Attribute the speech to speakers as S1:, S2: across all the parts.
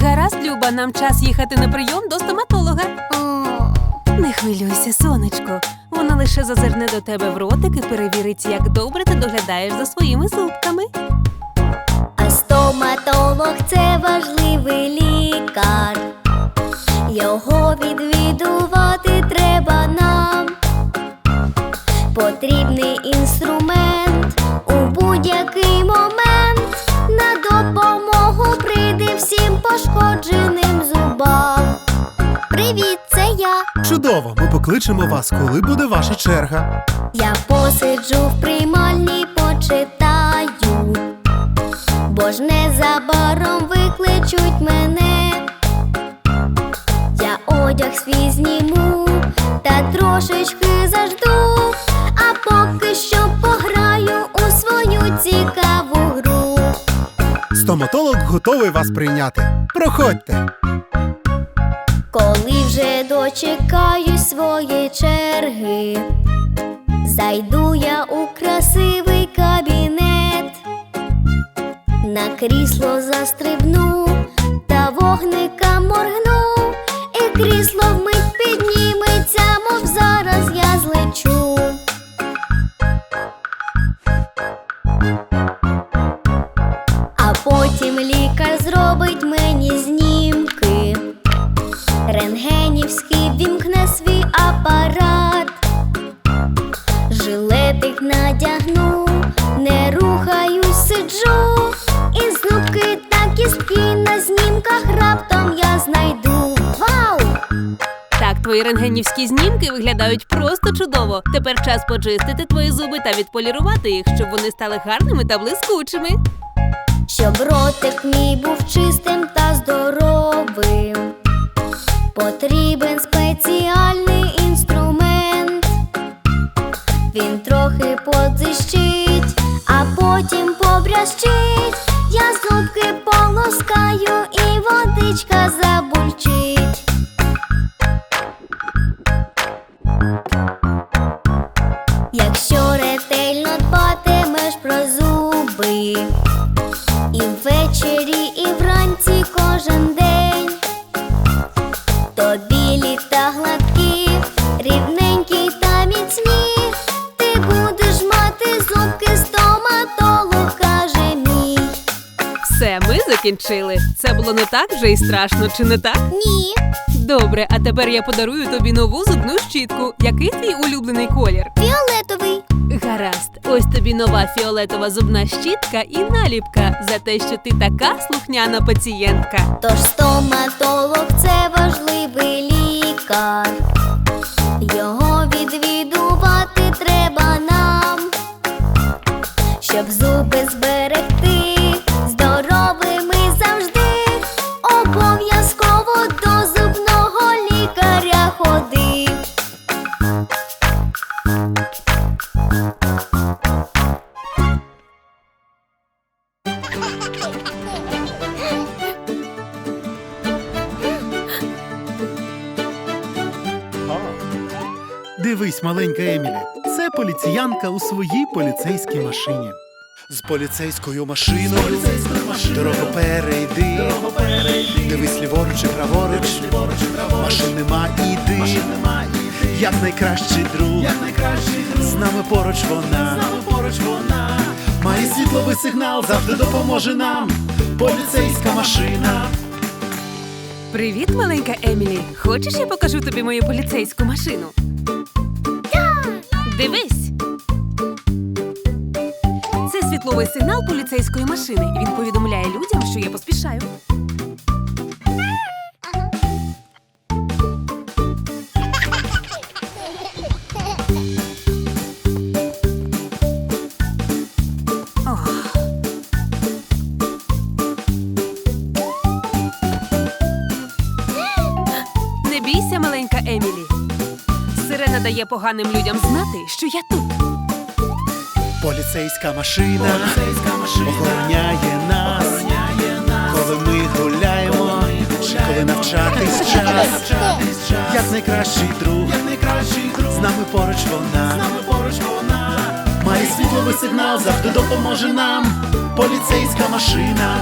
S1: Гаразд, Люба, нам час їхати на прийом до стоматолога. Не хвилюйся, сонечко. Вона лише зазирне до тебе в ротик і перевірить, як добре ти доглядаєш за своїми зубками.
S2: А стоматолог це важливий лікар. Його відвідувати пошкодженим зубам. Привіт, це я.
S3: Чудово, ми покличемо вас, коли буде ваша черга.
S2: Я посиджу в приймальні, почитаю, бо ж незабаром викличуть мене. Я одяг свій зніму та трошечки зажду, а поки що пограю у свою цікаву.
S3: Стоматолог готовий вас прийняти. Проходьте.
S2: Коли вже дочекаюсь своєї черги, зайду я у красивий кабінет, на крісло застрибну та вогника моргну, і крісло вмить
S1: рентгенівські знімки виглядають просто чудово. Тепер час почистити твої зуби та відполірувати їх, щоб вони стали гарними та блискучими.
S2: Щоб ротик мій був чистим та здоровим, потрібен спеціальний інструмент. Він трохи подзищить, а потім побрящить. Я зубки полоскаю і водичка забульчить. Ввечері, і вранці кожен день. То білі та гладкі, рівненькі та міцні. Ти будеш мати зубки, стоматолог каже мій.
S1: Все, ми закінчили. Це було не так вже і страшно, чи не так?
S2: Ні,
S1: Добре, а тепер я подарую тобі нову зубну щітку. Який твій улюблений колір?
S2: фіолетовий.
S1: Гаразд, тобі нова фіолетова зубна щітка і наліпка за те, що ти така слухняна пацієнтка.
S2: Тож стоматолог це важливий лікар. Його відвідувати треба нам, щоб зуби зберегти
S3: маленька Емілі. Це поліціянка у своїй поліцейській машині. З поліцейською машиною, дорогу перейди. Дивись ліворуч і праворуч, машин нема, іди. Як найкращий друг, З нами поруч вона. з нами поруч вона. Має світловий сигнал, завжди допоможе нам. Поліцейська машина.
S1: Привіт, маленька Емілі. Хочеш, я покажу тобі мою поліцейську машину? Дивись. Це світловий сигнал поліцейської машини. Він повідомляє людям, що я поспішаю. Дає поганим людям знати, що я тут.
S3: Поліцейська машина, охороняє нас, коли ми гуляємо, коли навчатись час. Як найкращий друг, з нами поруч вона, має світловий сигнал завжди допоможе нам. Поліцейська машина.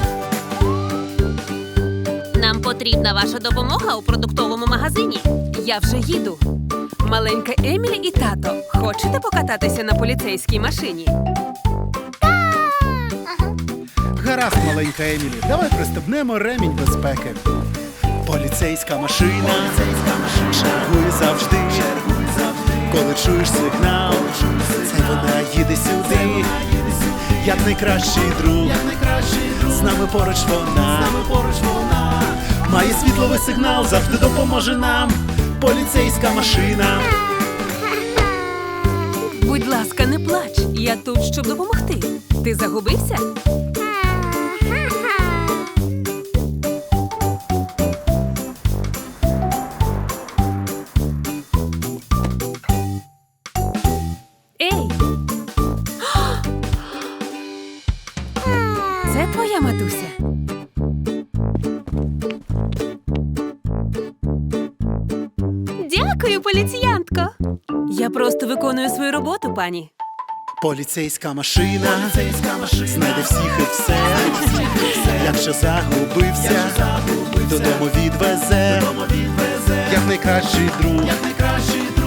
S1: Нам потрібна ваша допомога у продуктовому магазині. Я вже їду. Маленька Емілі і тато. Хочете покататися на поліцейській машині?
S3: Гаразд, маленька Емілі, давай пристебнемо ремінь безпеки. Поліцейська машина, Поліцейська машина. чергує завжди. Чергує завжди. Коли чуєш сигнал, це вона їде сюди. Як найкращий друг, як найкращий друг. з нами поруч вона, з нами поруч вона. Має світловий сигнал, завжди допоможе нам. Поліцейська машина.
S1: Будь ласка, не плач. Я тут, щоб допомогти. Ти загубився? Дякую, поліціянтко. Я просто виконую свою роботу, пані.
S3: Поліцейська машина, Поліцейська машина. знайде всіх і все. Якщо загубився, додому відвезе. Як найкращий друг,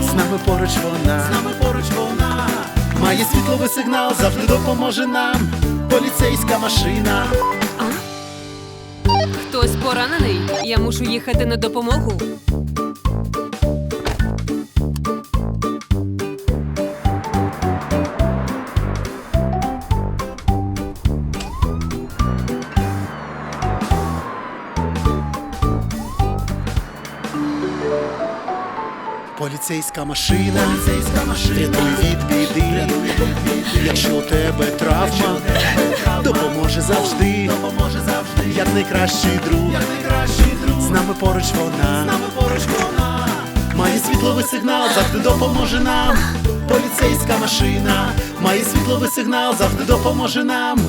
S3: з нами поруч вона. Має світловий сигнал, завжди допоможе нам. Поліцейська машина.
S1: Хтось поранений. Я мушу їхати на допомогу.
S3: Поліцейська машина, Поліцейська машина. Рятуй від біди. Якщо у тебе травма, допоможе завжди. Допоможе завжди. Як найкращий друг, як найкращий друг. З нами поруч вона. З нами поруч вона. Має світловий сигнал, завжди допоможе нам. Поліцейська машина. Має світловий сигнал, завжди допоможе нам.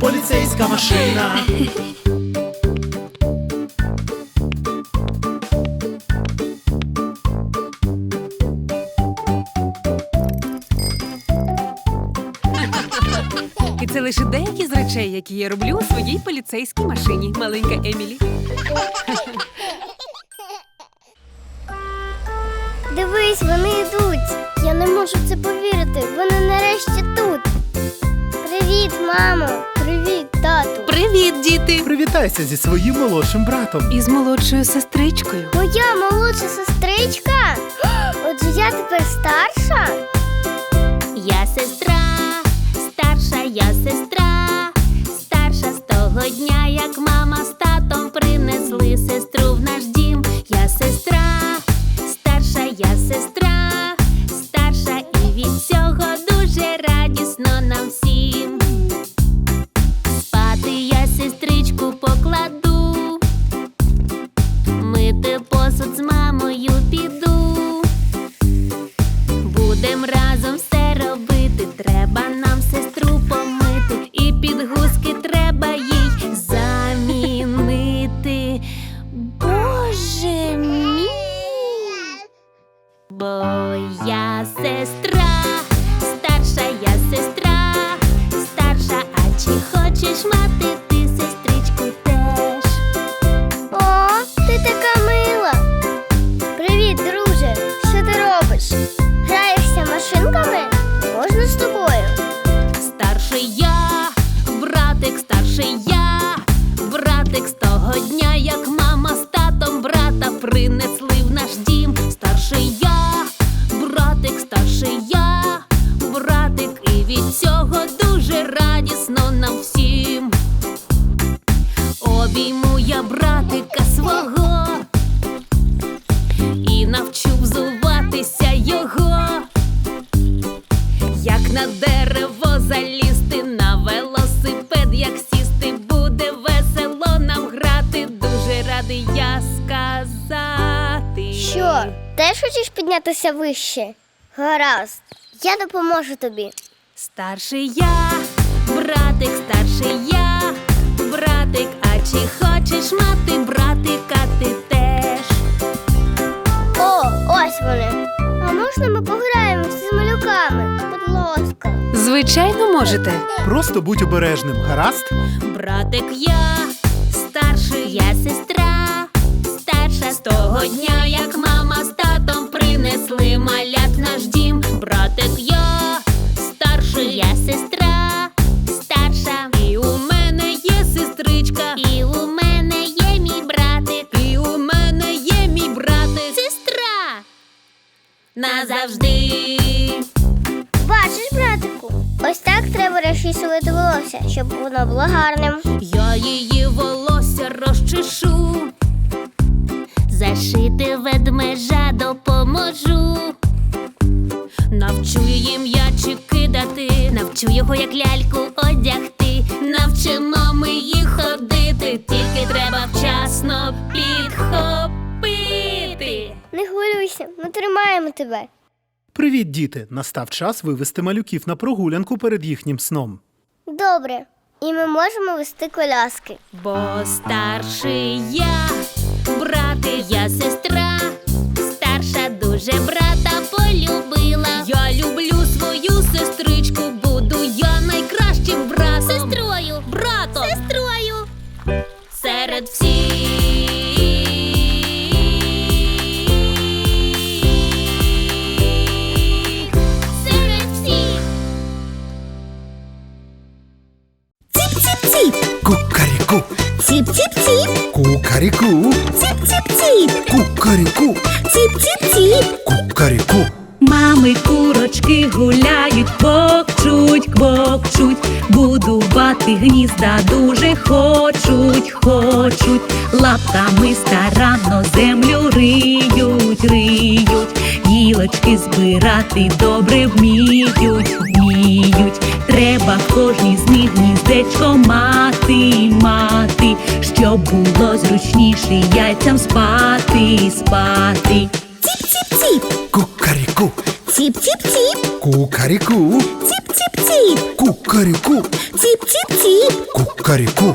S3: Поліцейська машина.
S1: Лише деякі з речей, які я роблю у своїй поліцейській машині, маленька Емілі.
S2: Дивись, вони йдуть. Я не можу в це повірити. Вони нарешті тут. Привіт, мамо. Привіт, тату.
S1: Привіт, діти!
S3: Привітайся зі своїм молодшим братом.
S1: І з молодшою сестричкою.
S2: Моя молодша сестричка. Отже, я тепер старша.
S4: Я сестра, старша я сестра, старша з того дня, як мама з татом принесли сестру в наш дім. Я сестра, сказати.
S2: Що, теж хочеш піднятися вище? Гаразд, я допоможу тобі.
S4: Старший я, братик, старший я, братик, а чи хочеш мати братика ти теж?
S2: О, ось вони. А можна ми пограємося з малюками? Будь ласка.
S1: Звичайно, можете.
S3: Просто будь обережним, гаразд?
S4: Братик я старший, я сестра, з того дня, як мама з татом принесли малят в наш дім. Братик я старший, я сестра, старша.
S1: І у мене є сестричка,
S4: І у мене є мій братик,
S1: і у мене є мій братик.
S4: сестра. Назавжди.
S2: Бачиш, братику, ось так треба розчісувати волосся, щоб воно було гарним.
S4: Я її волосся розчешу. Зашити ведмежа допоможу. Навчу її м'ячі кидати, навчу його як ляльку одягти. Навчимо ми їх ходити, тільки треба вчасно підхопити.
S2: Не хвилюйся, ми тримаємо тебе.
S3: Привіт, діти! Настав час вивести малюків на прогулянку перед їхнім сном.
S2: Добре. І ми можемо вести коляски.
S4: Бо старший я, брати, я сестра, старша дуже брата
S3: кукаріку.
S5: Мами курочки гуляють, квокчуть, квокчуть, будувати гнізда дуже хочуть, хочуть, лапками старанно землю риють, риють, гілочки збирати добре вміють, вміють. Треба в кожній з них гніздечко мати, мати, щоб було зручніше яйцям спати, спати.
S2: Ціп-ціп-ціп,
S3: кукаріку,
S2: ціп-ціп-ціп,
S3: кукаріку,
S2: ціп-ціп-ціп.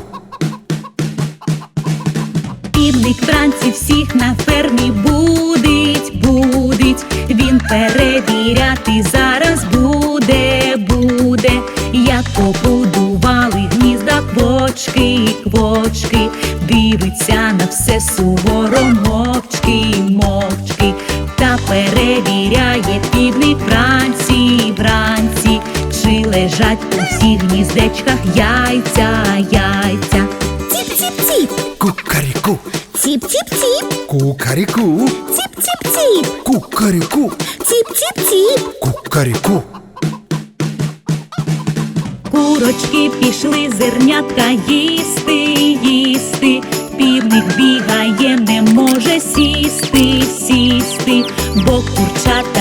S5: Півник вранці всіх на фермі будить, будить. Він перевіряти зараз буде, буде. Як побудували гнізда квочки, квочки, дивиться на все суворо мовчки, мовчки, та перевіряє півник лежать у всіх гніздечках яйця, яйця.
S2: Ціп-ціп-ціп,
S3: Кукаріку,
S2: ціп-ціп-ціп,
S3: кукаріку,
S2: ціп-ціп-ціп,
S3: кукаріку,
S2: ціп-ціп-ціп.
S3: кукаріку.
S5: Курочки пішли зернятка їсти, їсти. Півник бігає, не може сісти, сісти, бо курчата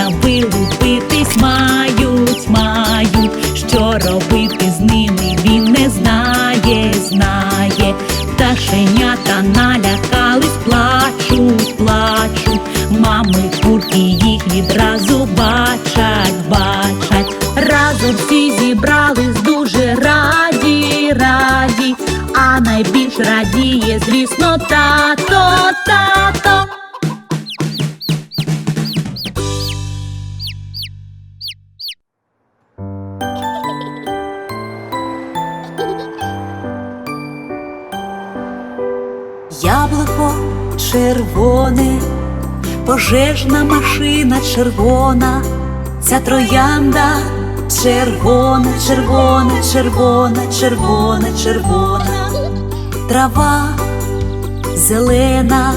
S5: відразу бачать, бачать. Разом всі зібрались дуже раді, раді, а найбільш радіє, звісно, тато, тато. Яблуко червоне, пожежна машина червона, ця троянда. Червона, червона, червона, червона, червона, трава зелена,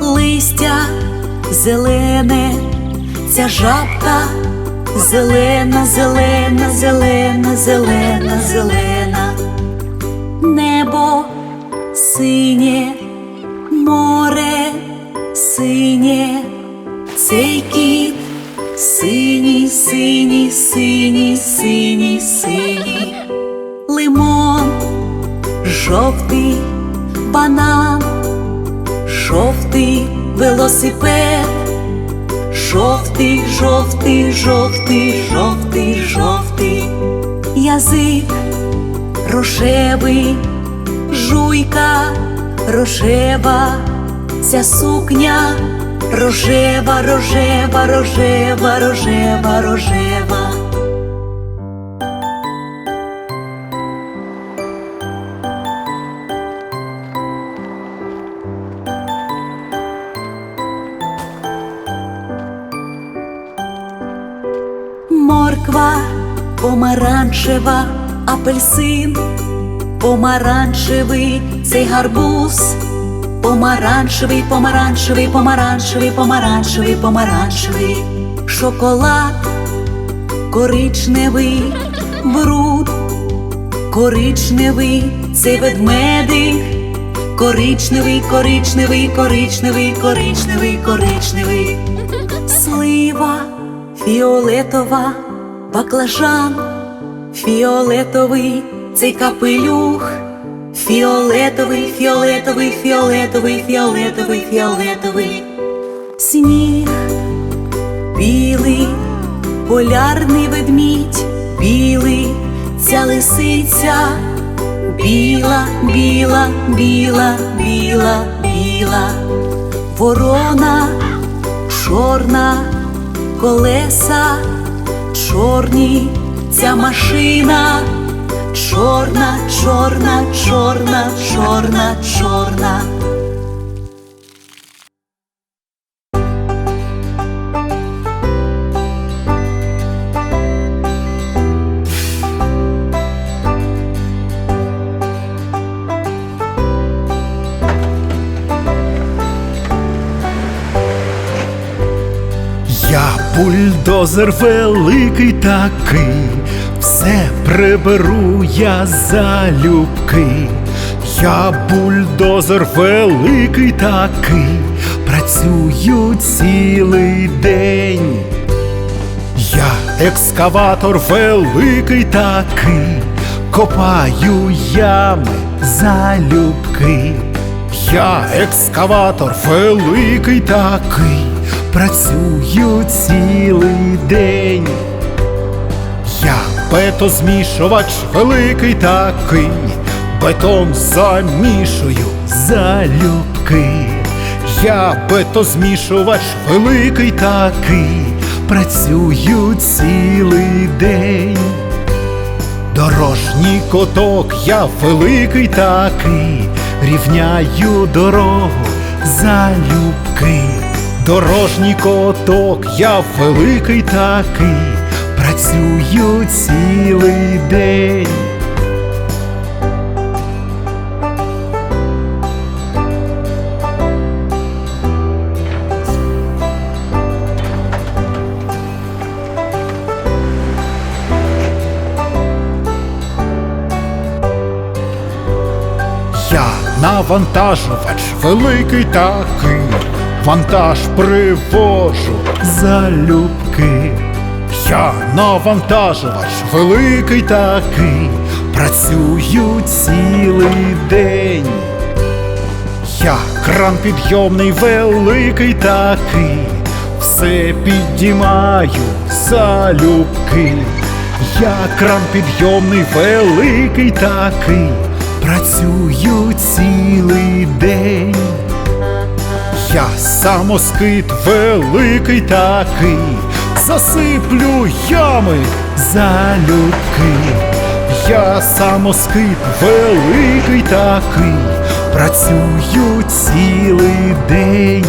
S5: листя зелене, ця жабка зелена, зелена, зелена, зелена, зелена, небо синє, море синє, цей кіт. Синій, синій, синій, синій, синій, лимон, жовтий банан, жовтий велосипед, жовтий, жовтий, жовтий, жовтий, жовтий, язик. Рожевий. Жуйка. Рожева, ця сукня рожева, рожева, рожева, рожева, рожева. Морква помаранчева, апельсин, помаранчевий цей гарбуз помаранчевий, помаранчевий, помаранчевий, помаранчевий, помаранчевий, шоколад, коричневий, бруд, коричневий цей ведмедик, коричневий, коричневий, коричневий, коричневий, коричневий, слива, фіолетова, баклажан, фіолетовий цей капелюх, фіолетовий, фіолетовий, фіолетовий, фіолетовий, фіолетовий, сніг, білий, полярний ведмідь, білий, ця лисиця, біла, біла, біла, біла, біла, ворона, чорна, колеса, чорні, ця машина, чорна, чорна, чорна, чорна, чорна.
S3: Я бульдозер великий такий, все приберу я залюбки. Я бульдозер великий такий, працюю цілий день. Я екскаватор великий такий, копаю ями залюбки. Я екскаватор великий такий, працюю цілий день. Бетозмішувач великий такий, бетон замішую залюбки. Я бетозмішувач великий такий, працюю цілий день. Дорожній коток я великий такий, рівняю дорогу залюбки. Дорожній коток я великий такий, працюю цілий день. Я навантажувач великий такий, вантаж привожу залюбки. Я навантажувач великий такий, працюю цілий день. Я кран підйомний великий такий, все піднімаю залюбки. Я кран підйомний великий такий, працюю цілий день. Я самоскид великий такий, засиплю ями залюбки. Я самоскип великий такий, працюю цілий день.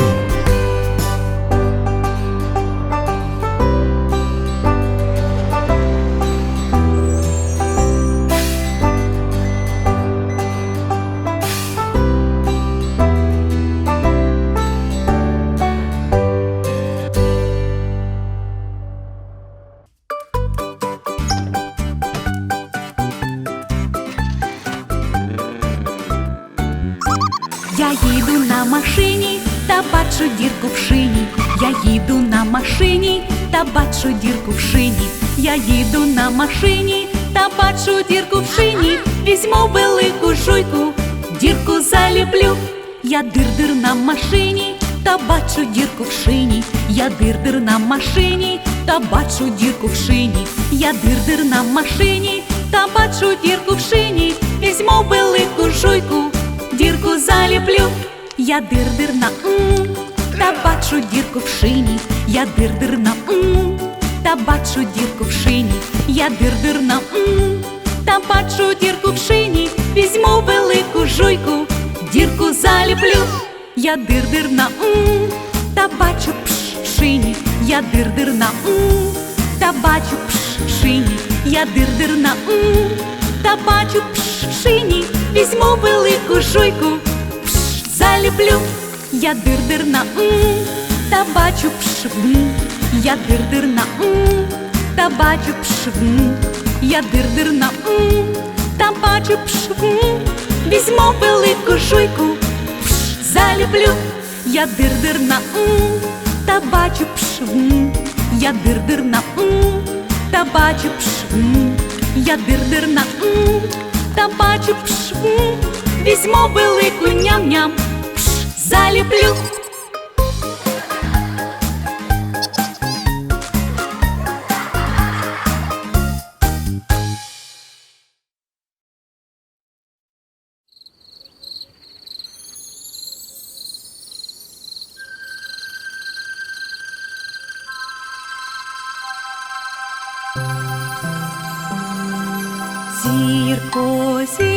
S5: Я їду на машині та бачу дірку в шині. Я їду на машині та бачу дірку в шині. Я їду на машині та бачу дірку в шині. Візьму велику жуйку, дірку заліплю. Я дир-дир на машині та бачу дірку в шині. Я дир-дир на машині та бачу дірку в шині. Я дир-дир на машині та бачу дірку в шині. Візьму велику жуйку, дірку заліплю. Я дир-дир на м, та бачу дірку в шині. Я дир-дир на м, та бачу дірку в шині. Я дир-дир на м, та бачу дірку в шині. Візьму велику жуйку, дірку заліплю. Я дир-дир на м, та бачу пш в шині. Я дир-дир на м, та бачу пшині, я дир-дир на м, та бачу пшині, візьму велику жуйку, пш, заліплю, я дир-дир на м, та бачу пшвм, я дир-дир на м, та бачу пшвм, я дир-дир на м, та бачу пшвм, візьму велику жуйку, пш, заліплю, я дир-дир на м, та бачу пшвм, я дир-дир на м, та бачу пшвм, я дир-дир на м, та бачу пшвм, візьму велику ням-ням, пш, заліплю. 我心。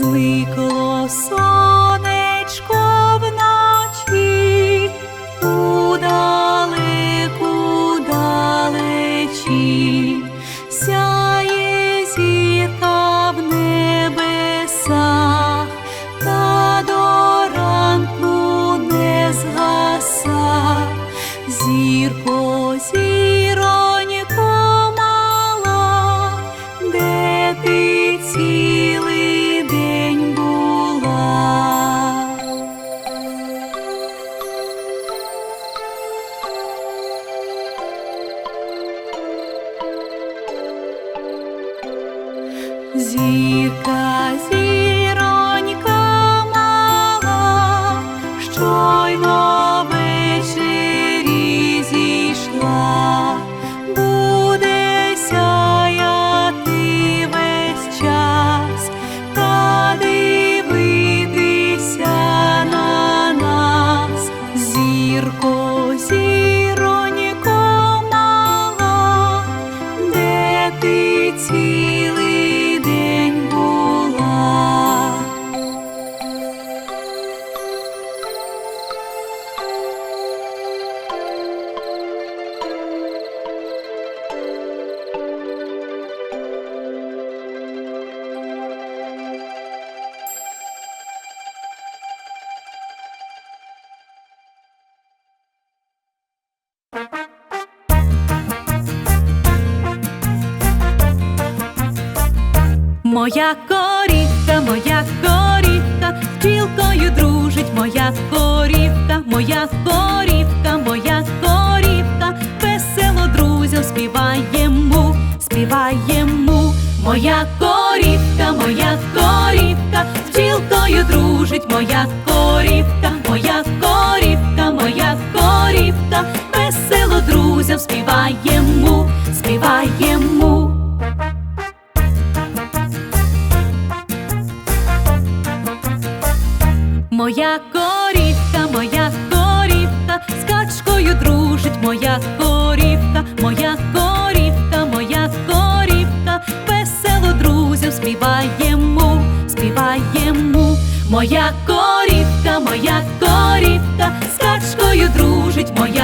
S5: Зникло сонечко вночі Моя корівка, моя корівка, з бджілкою дружить моя корівка, моя корівка, моя корівка, весело друзям співаємо, співаємо. Моя корівка, моя корівка, з бджілкою дружить моя корівка, моя корівка, моя корівка, весело друзям співаємо. Качкою дружить моя корівка, моя корівка, моя корівка, весело друзям співаємо, співаємо. Моя корівка, моя корівка, з качкою дружить моя